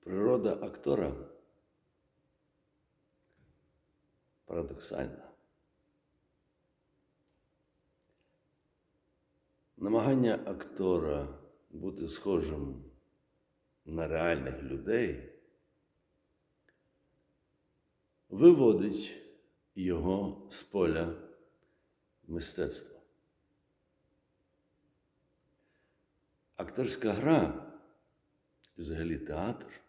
Природа актора парадоксальна. Намагання актора бути схожим на реальних людей виводить його з поля мистецтва. Акторська гра, взагалі театр,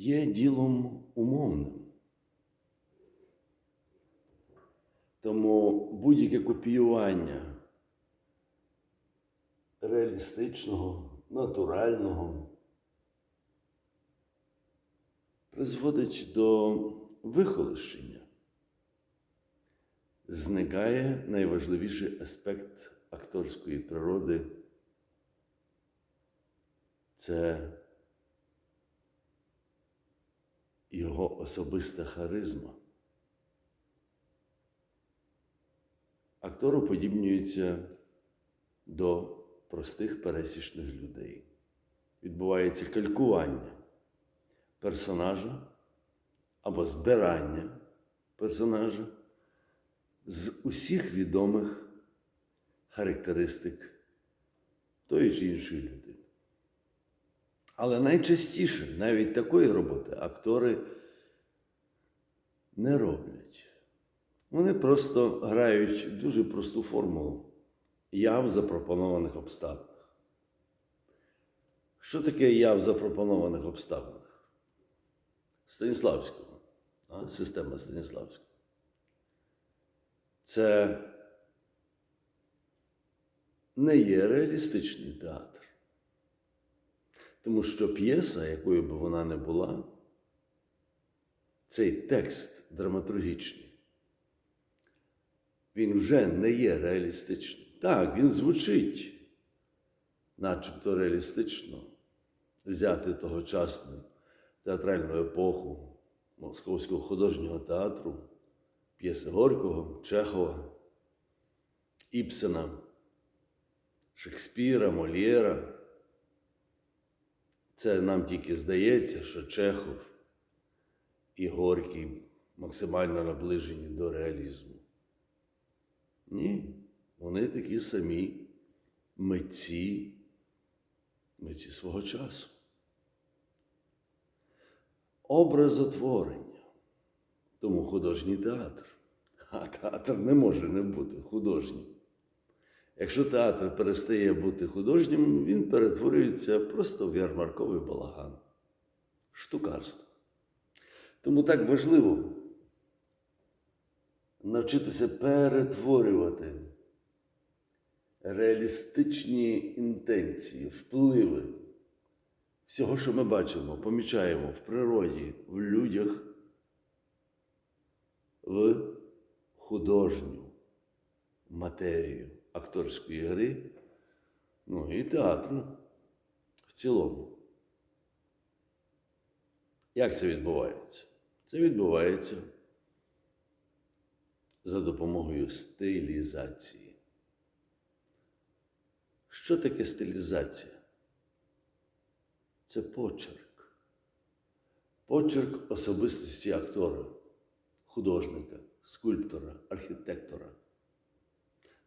є ділом умовним. Тому будь-яке копіювання реалістичного, натурального призводить до вихолощення. Зникає найважливіший аспект акторської природи це його особиста харизма. Актор уподібнюється до простих пересічних людей. Відбувається калькування персонажа або збирання персонажа з усіх відомих характеристик тої чи іншої людини. Але найчастіше навіть такої роботи актори не роблять. Вони просто грають дуже просту формулу я в запропонованих обставинах. Що таке я в запропонованих обставинах? Станіславського, а? система Станіславського. Це не є реалістичний театр. Тому що п'єса, якою би вона не була, цей текст драматургічний, він вже не є реалістичним. Так, він звучить, начебто реалістично, взяти тогочасну театральну епоху Московського художнього театру, п'єси Горького, Чехова, Іпсена, Шекспіра, Мольєра. Це нам тільки здається, що Чехов і Горький максимально наближені до реалізму. Ні, вони такі самі митці, митці свого часу. Образотворення. Тому художній театр. А театр не може не бути художнім. Якщо театр перестає бути художнім, він перетворюється просто в ярмарковий балаган, штукарство. Тому так важливо навчитися перетворювати реалістичні інтенції, впливи всього, що ми бачимо, помічаємо в природі, в людях, в художню матерію акторської гри, ну і театру в цілому. Як це відбувається? Це відбувається за допомогою стилізації. Що таке стилізація? Це почерк. Почерк особистості актора, художника, скульптора, архітектора.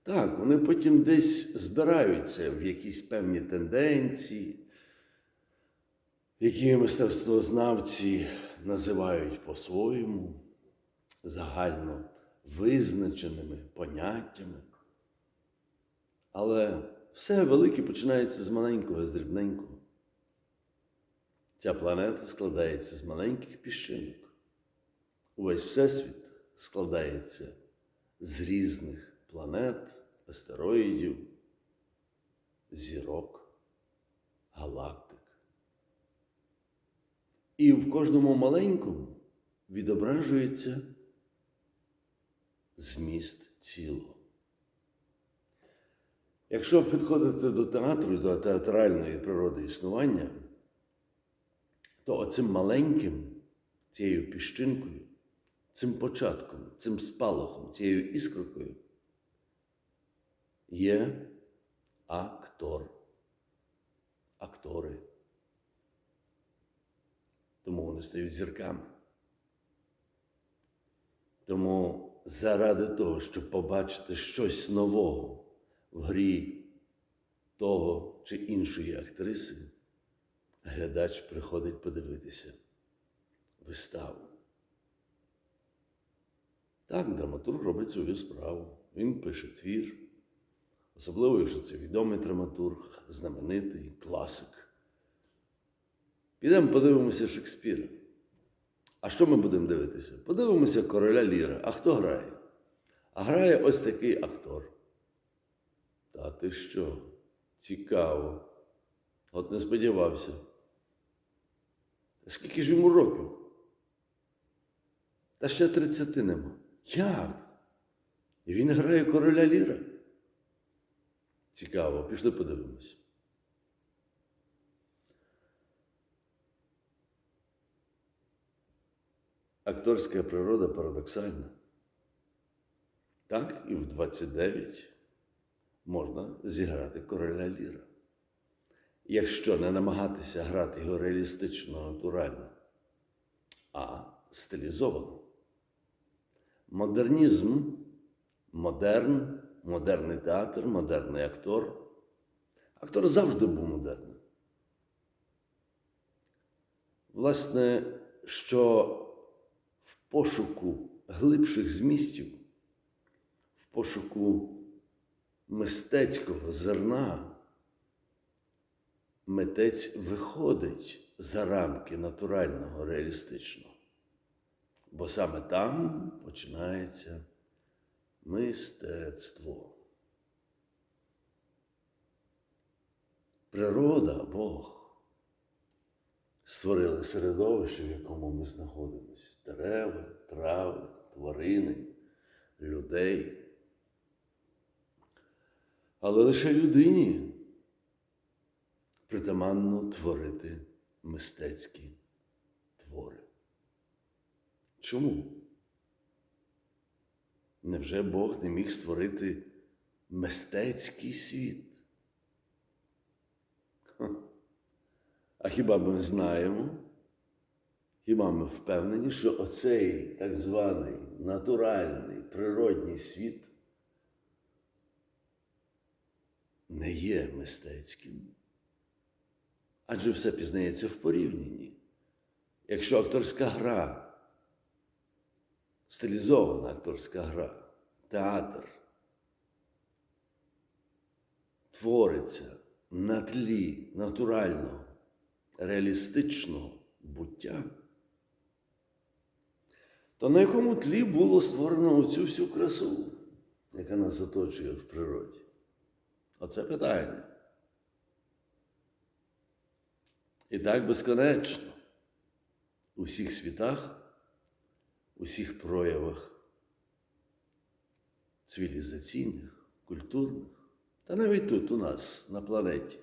Так, вони потім десь збираються в якісь певні тенденції, які мистецтвознавці називають по-своєму загально визначеними поняттями. Але все велике починається з маленького, з дрібненького. Ця планета складається з маленьких піщинок. Увесь Всесвіт складається з різних планет, астероїдів, зірок, галактик. І в кожному маленькому відображується зміст цілого. Якщо підходити до театру, до театральної природи існування, то оцим маленьким, цією піщинкою, цим початком, цим спалахом, цією іскрокою є актор, актори. Тому вони стають зірками. Тому заради того, щоб побачити щось нового в грі того чи іншої актриси, глядач приходить подивитися виставу. Так, драматург робить свою справу. Він пише твір, особливо, якщо це відомий драматург, знаменитий класик. Підемо подивимося Шекспіра. А що ми будемо дивитися? Подивимося короля Ліра. А хто грає? А грає ось такий актор. Та ти що? Цікаво. От не сподівався. Скільки ж йому років? Та ще 30 нема. Як? І він грає короля Ліра. Цікаво, пішли подивимось. Акторська природа парадоксальна. Так, і в 29 можна зіграти короля Ліра. Якщо не намагатися грати його реалістично, натурально, а стилізовано. Модернізм, модерн, модерний театр, модерний актор. Актор завжди був модерним. Власне, що в пошуку глибших змістів, в пошуку мистецького зерна, митець виходить за рамки натурального, реалістичного. Бо саме там починається мистецтво. Природа, Бог створили середовище, в якому ми знаходимося. Дерева, трави, тварини, людей. Але лише людині притаманно творити мистецькі твори. Чому? Невже Бог не міг створити мистецький світ? А хіба ми знаємо? Хіба ми впевнені, що оцей так званий натуральний природній світ не є мистецьким? Адже все пізнається в порівнянні. Якщо акторська гра, стилізована акторська гра, театр твориться на тлі натурального, реалістичного буття, то на якому тлі було створено оцю всю красу, яка нас оточує в природі? Оце питання. І так безконечно у всіх світах, у всіх проявах цивілізаційних, культурних, та навіть тут у нас на планеті.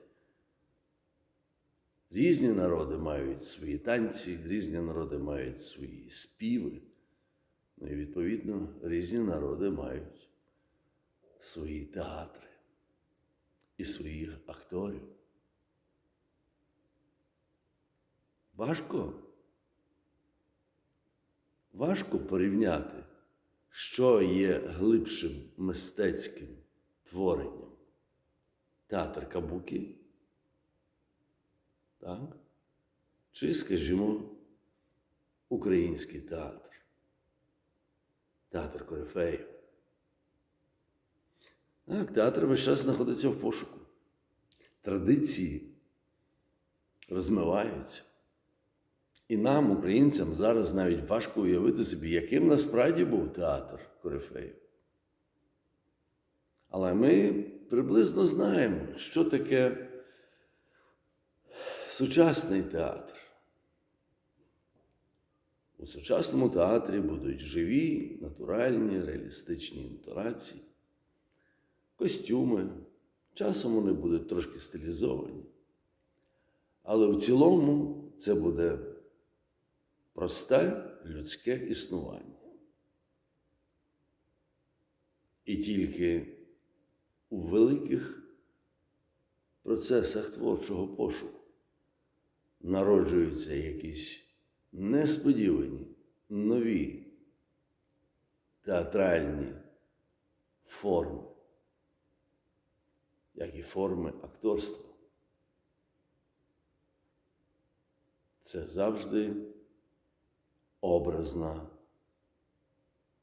Різні народи мають свої танці, різні народи мають свої співи. Ну і відповідно різні народи мають свої театри і своїх акторів. Важко. Важко порівняти, що є глибшим мистецьким творенням. Театр Кабуки, так? чи, скажімо, український театр, театр Корифеїв. Так, театр весь час знаходиться в пошуку. Традиції розмиваються. І нам, українцям, зараз навіть важко уявити собі, яким насправді був театр Корифеїв. Але ми приблизно знаємо, що таке сучасний театр. У сучасному театрі будуть живі, натуральні, реалістичні інтонації, костюми. Часом вони будуть трошки стилізовані. Але в цілому це буде просте людське існування. І тільки у великих процесах творчого пошуку народжуються якісь несподівані, нові театральні форми, як і форми акторства. Це завжди образна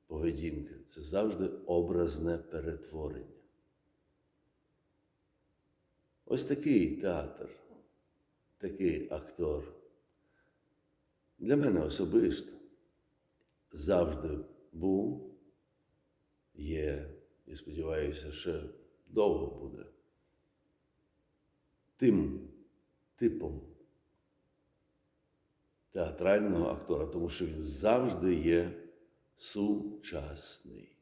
поведінка, це завжди образне перетворення. Ось такий театр, такий актор для мене особисто завжди був, є і сподіваюся, ще довго буде тим типом театрального актора, тому що він завжди є сучасний.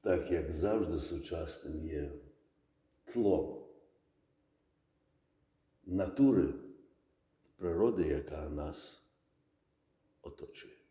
Так як завжди сучасним є тло натури природи, яка нас оточує.